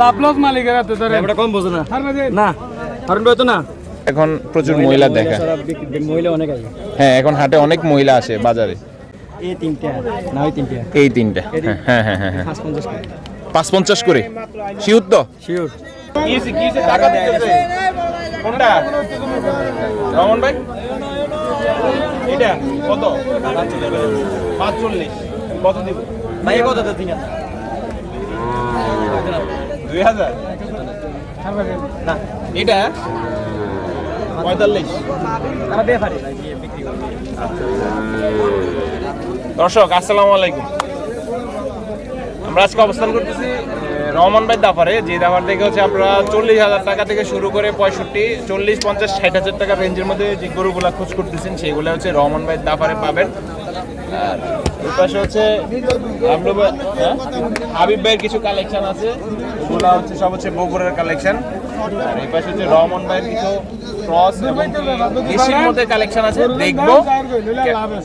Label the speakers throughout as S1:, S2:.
S1: লাভ loss মালিকের হাতে ধরে
S2: এটা কম বোঝো না। না হারুন ভাই তো না।
S3: এখন প্রচুর মহিলা দেখা।
S2: মহিলা অনেক আছে।
S3: হ্যাঁ এখন হাটে অনেক মহিলা আসে বাজারে।
S2: এই তিনটা না ওই তিনটা
S3: এই তিনটা। হ্যাঁ হ্যাঁ হ্যাঁ হ্যাঁ।
S2: পাঁচ পঞ্চাশ করে।
S3: শিউর তো? দিতেছে। কোনটা? রমন ভাই? এটা কত? পাঁচচল্লিশ। কত দিব?
S2: ভাই কত তো তিন হাজার
S3: দর্শক, আসসালামু আলাইকুম। আমরা আজকে অবস্থান করতেছি রহমান ভাই দাফারে, যে দাফার থেকে হচ্ছে আমরা চল্লিশ হাজার টাকা থেকে শুরু করে পঁয়ষট্টি, চল্লিশ, পঞ্চাশ, ষাট হাজার টাকা রেঞ্জের মধ্যে যে গরুগুলা খোঁজ করতেছেন, সেগুলো হচ্ছে রহমান ভাই দাফারে পাবেন। পাশে হচ্ছে হ্যাঁ? হাবিব ভাইয়ের কিছু কালেকশন আছে। ওগুলো হচ্ছে সব হচ্ছে বগুড়ার কালেকশন আর এই পাশে হচ্ছে রহমান ভাইয়ের কিছু ক্রস এবং দেশির মধ্যে কালেকশন আছে। দেখব।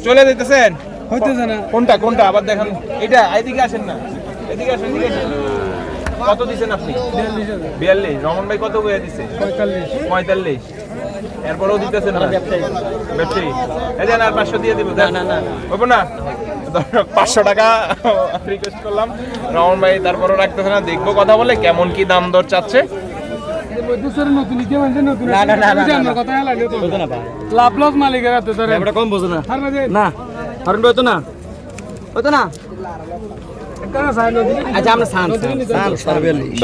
S3: চলে যেতেছেন
S1: হইতেছে না।
S3: কোনটা কোনটা? আবার দেখান। এটা এদিকে আসেন না। এদিকে আসেন এদিকে আসেন। কত দিছেন আপনি?
S1: বিয়াল্লিশ।
S3: রমন ভাই কত করে দিছে?
S1: পঁয়তাল্লিশ।
S3: পঁয়তাল্লিশ। এরপরেও দিতেছেন না? ব্যবসায়ী। এই দেন আর পাঁচশো দিয়ে দিব না না না হব না? দর্শক পাঁচশো টাকা রিকোয়েস্ট করলাম। রমন ভাই তারপরেও রাখতেছে না। দেখব কথা বলে কেমন কি দাম দর চাচ্ছে।
S1: লাভ লস মালিকের হাতে ধরে
S2: কম বোঝো না। না হারুন ভাই তো না। না?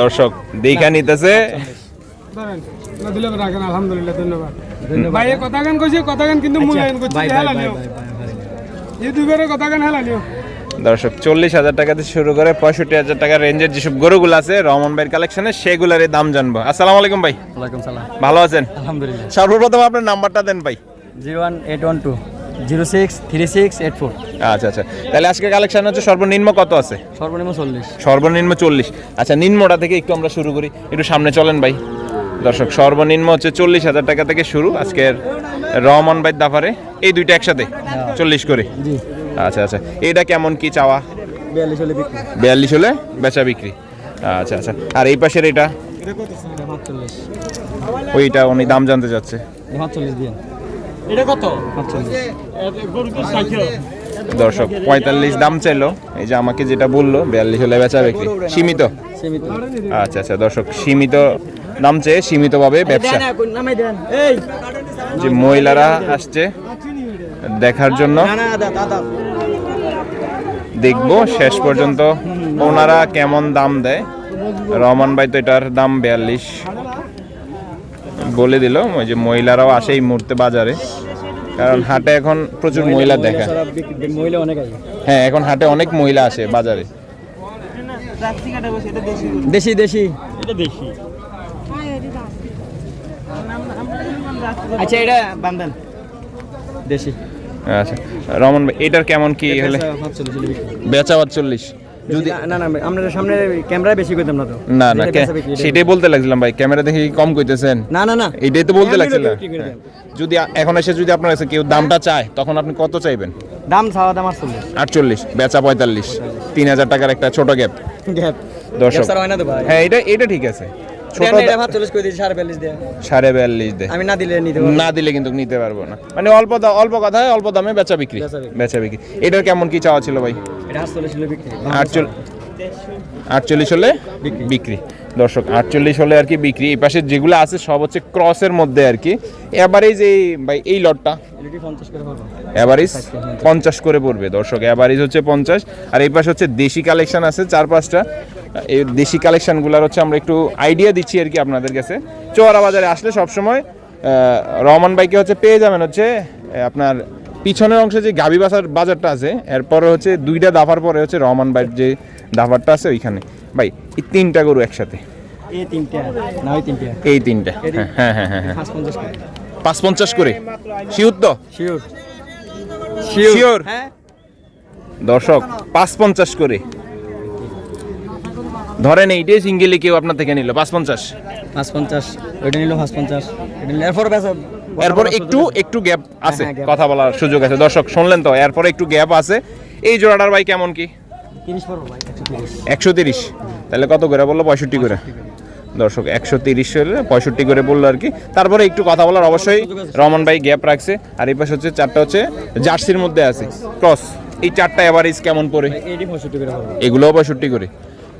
S3: দর্শক দেখা নিতেছে।
S1: না দিলে রাখেন আলহামদুলিল্লাহ ধন্যবাদ। ভাই কথা গান কইছে কথা গান কিন্তু মূল্যায়ন করছে
S2: ভাই ভাই ভাই
S1: হেলানিও
S2: ভাই ভাই।
S1: ইউটিউবের কথা গান হেলানিও
S3: দর্শক চল্লিশ হাজার টাকা থেকে শুরু করে পঁয়ষট্টি হাজার টাকা রেঞ্জের যেসব গরুগুলো আছে রমন ভাইয়ের কালেকশনে সেগুলোর দাম জানব। আসসালামু আলাইকুম ভাই।
S2: সালাম।
S3: ভালো আছেন?
S2: আলহামদুলিল্লাহ।
S3: সর্বপ্রথম আপনার নাম্বারটা দেন ভাই।
S2: Zero one eight one two zero six three six eight four.
S3: আচ্ছা আচ্ছা। তাহলে আজকে কালেকশন হচ্ছে সর্বনিম্ন কত আছে?
S2: সর্বনিম্ন চল্লিশ।
S3: সর্বনিম্ন চল্লিশ। আচ্ছা নিম্নটা থেকে একটু আমরা শুরু করি একটু সামনে চলেন ভাই। দর্শক সর্বনিম্ন হচ্ছে চল্লিশ হাজার টাকা থেকে শুরু আজকের রহমান ভাই দাফারে। এই দুইটা একসাথে? চল্লিশ করে? আচ্ছা আচ্ছা। এটা কেমন কি চাওয়া?
S2: বিয়াল্লিশ হলে
S3: বেচা বিক্রি। আচ্ছা আচ্ছা। আর এই পাশের এটা? ওইটা উনি দাম জানতে চাচ্ছে।
S1: এটা কত?
S3: দর্শক পঁয়তাল্লিশ দাম চাইলো। এই যে আমাকে যেটা বলল বিয়াল্লিশ হলে বেচা বিক্রি। সীমিত?
S2: সীমিত।
S3: আচ্ছা আচ্ছা। দর্শক সীমিত চেয়ে সীমিতভাবে ব্যবসা। যে মহিলারা আসছে দেখার জন্য। দেখব শেষ পর্যন্ত ওনারা কেমন দাম দেয়। রহমান ভাই তো এটার দাম বিয়াল্লিশ বলে দিল ওই যে মহিলারাও আসে এই মুহূর্তে বাজারে। কারণ হাটে এখন প্রচুর মহিলা দেখা।
S2: মহিলা অনেক আছে।
S3: হ্যাঁ এখন হাটে অনেক মহিলা আসে বাজারে।
S2: দেশি দেশি দেশি। আচ্ছা এটা বান্দান দেশি।
S3: আচ্ছা রহমান ভাই এটার কেমন কি হলে। বেচা চল্লিশ যদি
S2: না না আমরা সামনে ক্যামেরায় বেশি করতাম না তো।
S3: না না সেটাই বলতে লাগছিলাম ভাই ক্যামেরা দেখে কম কইতেছেন?
S2: না না না।
S3: এইটাই তো বলতে লাগছিলাম
S2: দেন।
S3: যদি এখন এসে যদি আপনার কাছে কেউ দামটা চায় তখন আপনি কত চাইবেন?
S2: দাম চাওয়া দাম আটচল্লিশ।
S3: আটচল্লিশ বেচা পঁয়তাল্লিশ। তিন হাজার টাকার একটা ছোট গ্যাপ।
S2: গ্যাপ।
S3: দর্শক।
S2: হয়
S3: হ্যাঁ এটা এটা ঠিক আছে। ছোট
S2: দেন এটা পাঁচচল্লিশ করে দিয়েছি সাড়ে বিয়াল্লিশ দেয়
S3: সাড়ে বিয়াল্লিশ দে।
S2: আমি না দিলে নিতে
S3: না দিলে কিন্তু নিতে পারব না। মানে অল্প অল্প কথায় অল্প দামে বেচা বিক্রি।
S2: বেচা বিক্রি।
S3: এটার কেমন কি চাওয়া ছিল ভাই?
S2: আটচল্লিশ হলে বিক্রি।
S3: দর্শক আটচল্লিশ আর কি বিক্রি। এই পাশে যেগুলো আছে সব হচ্ছে ক্রসের মধ্যে আর কি। এভারেজ এই ভাই এই লটটা।
S2: এলইডি পঞ্চাশ করে
S3: অ্যাভারেজ পঞ্চাশ। করে পড়বে দর্শক। অ্যাভারেজ হচ্ছে পঞ্চাশ। আর এই পাশে হচ্ছে দেশি কালেকশন আছে চার পাঁচটা। এই দেশি কালেকশনগুলোর হচ্ছে আমরা একটু আইডিয়া দিচ্ছি আর কি আপনাদের কাছে। চোয়ারা বাজারে আসলে সবসময় রহমান বাইকে হচ্ছে পেয়ে যাবেন হচ্ছে আপনার পিছনের অংশে যে গাবি বাসার বাজারটা আছে এরপরে হচ্ছে দুইটা দাফার পরে হচ্ছে রহমান বাইর যে দাফারটা আছে ওইখানে। ভাই এই তিনটা গরু একসাথে?
S2: এই তিনটা
S3: হ্যাঁ হ্যাঁ হ্যাঁ হ্যাঁ।
S2: পাঁচ পঞ্চাশ করে?
S3: শিউর তো?
S2: শিওর।
S3: শিওর।
S2: হ্যাঁ।
S3: দর্শক পাঁচ পঞ্চাশ করে। ধরেন এইটাই সিঙ্গেলি কেউ আপনার থেকে নিল পাঁচ পঞ্চাশ
S2: পাঁচ পঞ্চাশ ওইটা নিল পাঁচ পঞ্চাশ এরপর
S3: এরপর একটু একটু গ্যাপ আছে
S2: হ্যাঁ,
S3: কথা বলার সুযোগ আছে। দর্শক শুনলেন তো এরপর একটু গ্যাপ আছে। এই জোড়াটার ভাই কেমন কি?
S2: একশো তিরিশ।
S3: তাহলে কত করে বলল? পঁয়ষট্টি করে। দর্শক একশো তিরিশ পঁয়ষট্টি করে বলল আর কি। তারপরে একটু কথা বলার অবশ্যই রমন ভাই গ্যাপ রাখছে। আর এই পাশে হচ্ছে চারটা হচ্ছে জার্সির মধ্যে আছে। ক্রস এই চারটা এভারেজ কেমন পড়ে?
S2: হবে
S3: এগুলোও পঁয়ষট্টি করে।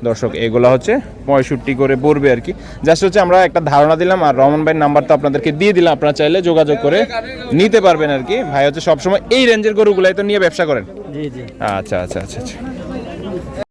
S3: দর্শক এগুলো হচ্ছে পঁয়ষট্টি করে পড়বে আর কি। জাস্ট হচ্ছে আমরা একটা ধারণা দিলাম আর রমন ভাইয়ের নাম্বার তো আপনাদেরকে দিয়ে দিলাম আপনারা চাইলে যোগাযোগ করে নিতে পারবেন আর কি। ভাই হচ্ছে সবসময় এই রেঞ্জের গরুগুলাই তো নিয়ে ব্যবসা করেন?
S2: জি জি।
S3: আচ্ছা আচ্ছা আচ্ছা আচ্ছা।